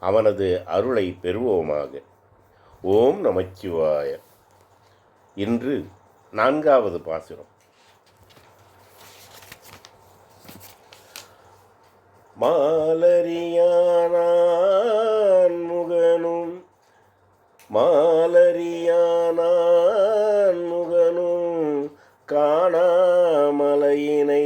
அவனது அருளை பெறுவோமாக. ஓம் நமச்சிவாய. இன்று நான்காவது பாசுரம். மாலரியானான் முகனும் மாலரியானான் முகனும் காணாமலையினை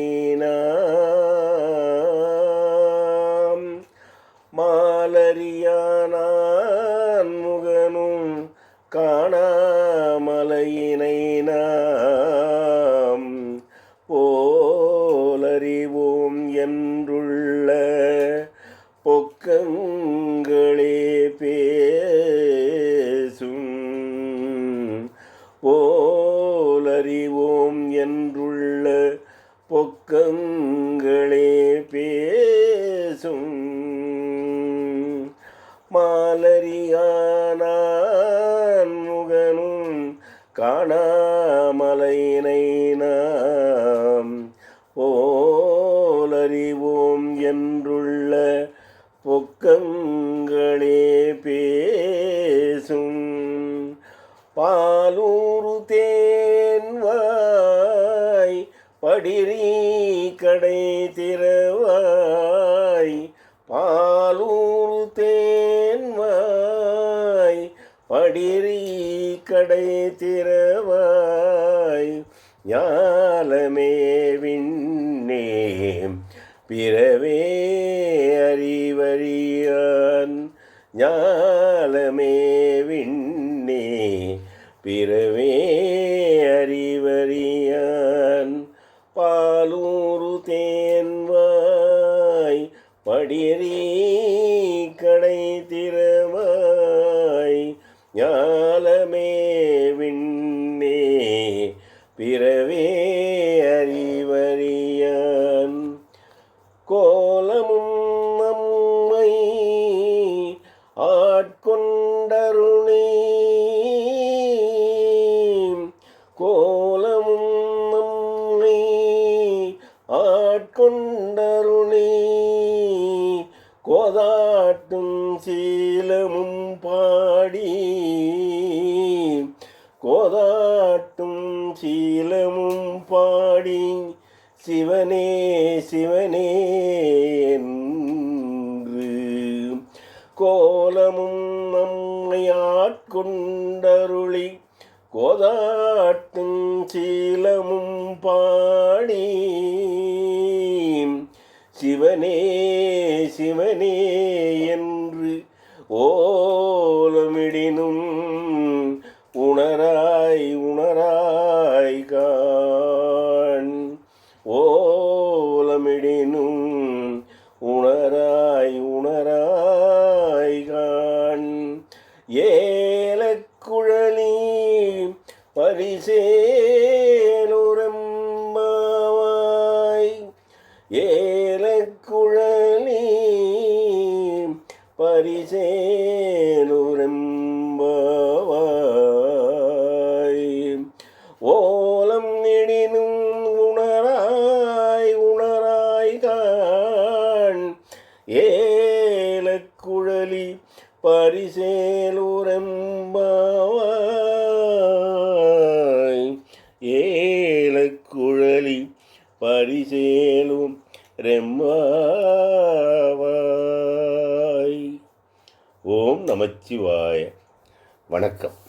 பக்கங்களே பேசும். போலறிவோம் என்றுள்ள பொக்கங்களே பேசும். மாலரியானான் முகனும் காணாமலையினை பேசும். பாலூரு தேன்வாய் படிரி கடை திறவாய். பாலூர் தேன்வாய் படிரி கடை திறவாய். ஞாலமே விண்ணே பிறவே அறிவறியான். ஞாலமே விண்ணே பிறவே ஆட்கொண்டருணே கோலமும் நம்மை ஆட்கொண்டருணே கோதாட்டும் சீலமும் பாடி கோதாட்டும் சீலமும் பாடி சிவனே சிவனே என்று கோலமும் ஆட்கொண்டருளி கோதாட்டும் சீலமும் பாடி சிவனே சிவனே என்று ஓலமிடினும் உணராய் உணராய் கான் ஓலமிடினும் பரிசேனுரம்பாய் ஓலம் நெடினும் உணராய் உணராய் காண். ஏலக்குழலி பரிசேலுரம்பாய் ஏலக்குழலி பரிசேலும் ரெம்பாவாய் ஓம் நமச்சிவாய. வணக்கம்.